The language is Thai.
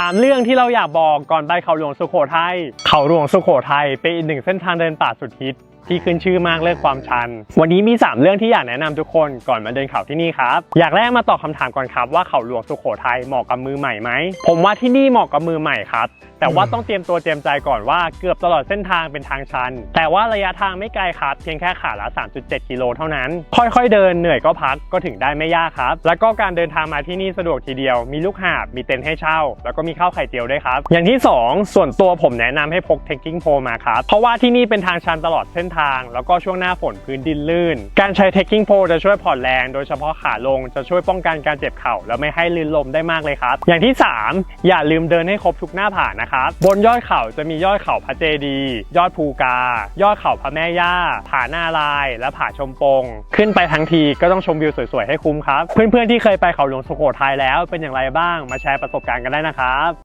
3 เรื่องที่เราอยากบอกก่อนไปเขาหลวงสุโขทัยเขาหลวงสุโขทัยเป็นอีกหนึ่งเส้นทางเดินป่าสุดฮิตที่ขึ้นชื่อมากเรื่องความชัน วันนี้มี 3 เรื่องที่อยากแนะนำทุกคนก่อนมาเดินเขาที่นี่ครับ อยากแรกมาตอบคำถามก่อนครับว่าเขาหลวงสุโขทัยเหมาะกับมือใหม่ไหม ผมว่าที่นี่เหมาะกับมือใหม่ครับ แต่ว่าต้องเตรียมตัวเตรียมใจก่อนว่าเกือบตลอดเส้นทางเป็นทางชัน แต่ว่าระยะทางไม่ไกลครับ เพียงแค่ขาละ 3.7 กิโลเท่านั้น ค่อยๆ เดินเหนื่อยก็พักก็ถึงได้ไม่ยากครับ แล้วก็การเดินทางมาที่นี่สะดวกทีเดียว มีลูกหาบมีเต็นท์ให้เช่า แล้วก็มีข้าวไข่เจียวด้วยครับ อย่างที่ 2 ส่วนตัวผมแนะนำให้พกเทคกิ้งโพมาครับเพราะว่าที่นี่เป็นทางชันตลอดเส้นทาง แล้วก็ช่วงหน้าฝนพื้นดินลื่น การใช้เทคกิ้งโพจะช่วยผ่อนแรง โดยเฉพาะขาลงจะช่วยป้องกันการเจ็บเข่า และไม่ให้ลื่นลมได้มากเลยครับ อย่างที่ 3 อย่าลืมเดินให้ครบทุกหน้าผานะครับบนยอดเขาจะมียอดเขาพระเจดีย์ยอดภูกา ยอดเขาพระแม่ย่า ผาหน้าลาย และผาชมปง ขึ้นไปทั้งทีก็ต้องชมวิวสวยๆให้คุ้มครับ เพื่อนๆที่เคยไปเขาหลวงสุโขทัยแล้วเป็นอย่างไรบ้างมาแชร์ประสบการณ์กันได้นะครับ